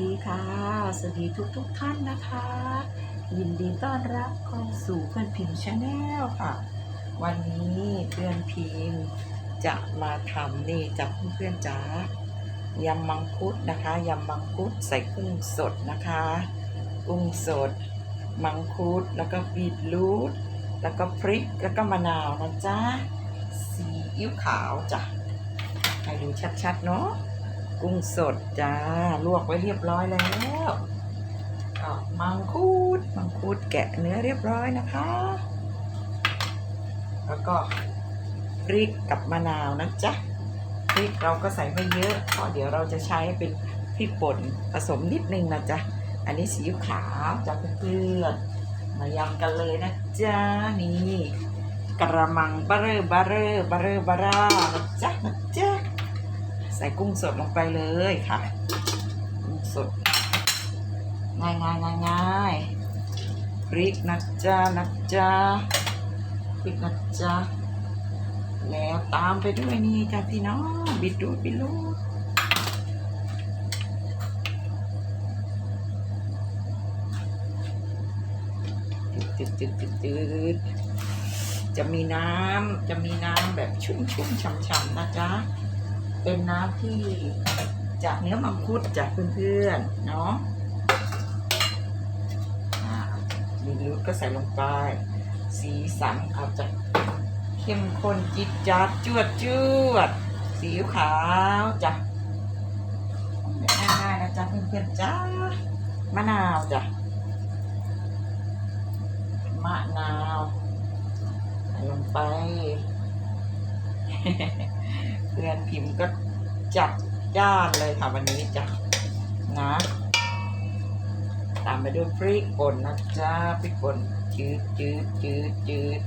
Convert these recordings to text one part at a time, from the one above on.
ดีค่ะ สวัสดีทุกทุกๆท่านนะคะ ยินดีต้อนรับเข้าสู่เพื่อนพิมพ์ชาแนลค่ะ วันนี้เพื่อนพิมพ์จะมาทำนี่จากเพื่อนๆจ๋ายำมังคุดนะคะยำมังคุดใส่กุ้งสดนะคะ กุ้งสด มังคุดแล้วก็บีทรูทแล้วก็พริกแล้วก็มะนาวนะจ๊ะซีอิ๊วขาวจ้ะให้ดูชัดๆเนาะ กุ้งสดจ้า ลวกไว้เรียบร้อยแล้วก็มังคุด มังคุดแกะเนื้อเรียบร้อยนะคะ แล้วก็พริกกับมะนาวนะจ๊ะพริกเราก็ใส่ไม่เยอะเพราะเดี๋ยวเราจะใช้เป็นพริกป่นผสมนิดนึงนะจ๊ะ อันนี้สีขาวจ้ะเพื่อนมายำกันเลยนะจ๊ะนี่กระมังบะเรอบะเรอบะเรอบะรานะจ๊ะนะจ๊ะ ส่กุ้งสดลงไปเลยค่ะ กุ้งสด ง่ายง่ายง่ายง่ายพริกนะจ๊ะนะจ๊ะพริกนะจ๊ะแล้วตามไปด้วยนี่จ้ะพี่น้องบิดดูบิดลูดจืดจืดจืดจืดจะมีน้ำจะมีน้ำแบบชุ่มชุ่มฉ่ำฉ่ำๆนะจ๊ะ เป็นน้ำที่จากเนื้อมังคุดจากเพื่อนๆเนาะอ่ามีลูกก็ใส่ลงไป สีสันอาจจะเข้มข้นจิตจัดจวดจวด สีขาวจ้ะง่ายๆนะจ๊ะเพื่อนๆจ้ามะนาวจ้ะมะนาวใส่ลงไป เพื่อนพิมพ์ก็จัดจ้านเลยค่ะวันนี้จ้ะนะ ตามไปด้วยพริกป่นนะจ๊ะพริกป่นจืดจืดจืดจืด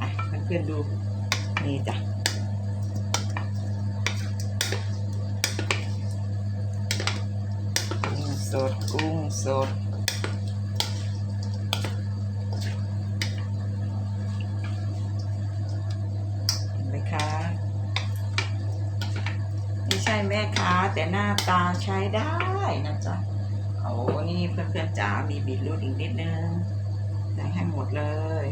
อะเพื่อนๆดูนี่จ้ะกุ้งสดกุ้งสด เห็นไหมคะไม่ ใช่แม่ค้าแต่หน้าตาใช้ได้นะจ๊ะโอ้นี่เพื่อนๆจ๋ามีบีทรูทอีกนิดนึงใส่ให้หมดเลย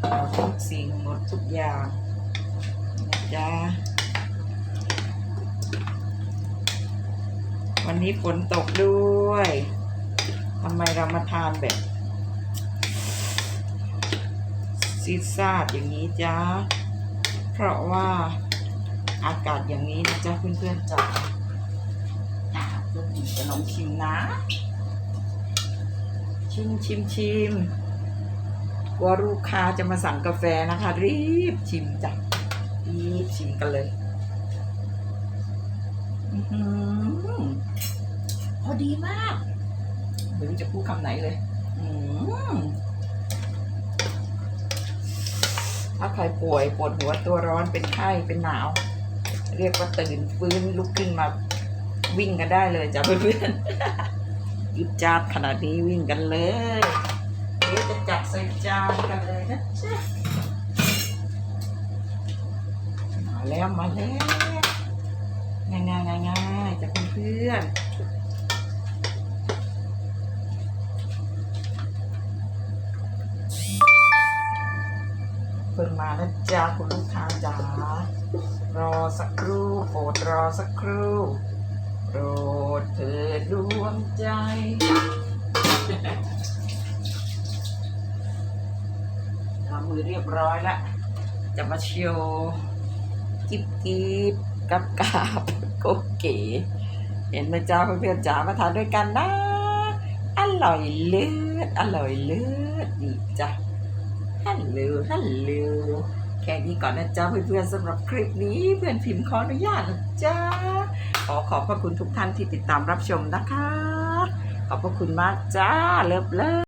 เอาทุกสิ่งหมดทุกอย่างนะจ๊ะวันนี้ฝนตกด้วยทำไมเรามาทานแบบซีดซาดอย่างนี้จ้า เพราะว่า อากาศอย่างนี้นะจ๊ะเพื่อนๆจ้าอะเพื่อนๆจะลองชิมนะ ชิมชิมชิมกลัวลูกค้าจะมาสั่งกาแฟนะคะ รีบชิมจ้ะรีบชิมกันเลยอือหือพอดีมากไม่รู้จะพูดคำไหนเลยอืมถ้าใครป่วยปวดหัวตัวร้อนเป็นไข้เป็นหนาว เรียกว่าตื่นฟื้นลุกขึ้นมาวิ่งกันได้เลยจ้ะเพื่อนๆยุดจาดขนาดนี้วิ่งกันเลยเดี๋ยวจะจัดใส่จานกันเลยนะจ๊ะมาแล้วมาแล้วง่ายง่ายง่ายง่ายๆจ้ะเพื่อนๆ พิ่งมานะจ๊ะคุณลูกค้าจ๋ารอสักครู่โปรดรอสักครู่โปรดเถิดดวงใจ ทำมือเรียบร้อยแล้ว จะมาโชว์กิบกิบกับกาบโกเก๋เห็นไหมจ้าเพื่อนๆจ๋ามาทานด้วยกันนะ อร่อยเลิศอร่อยเลิศดีจ้ะ ฮัลโหลฮัลโหลแค่นี้ก่อนนะจ๊ะเพื่อนๆสำหรับคลิปนี้ เพื่อนพิมพ์ขออนุญาตนะจ๊ะขอขอบพระคุณทุกท่านที่ติดตามรับชมนะคะ ขอบพระคุณมากจ้าเลิฟเลิฟ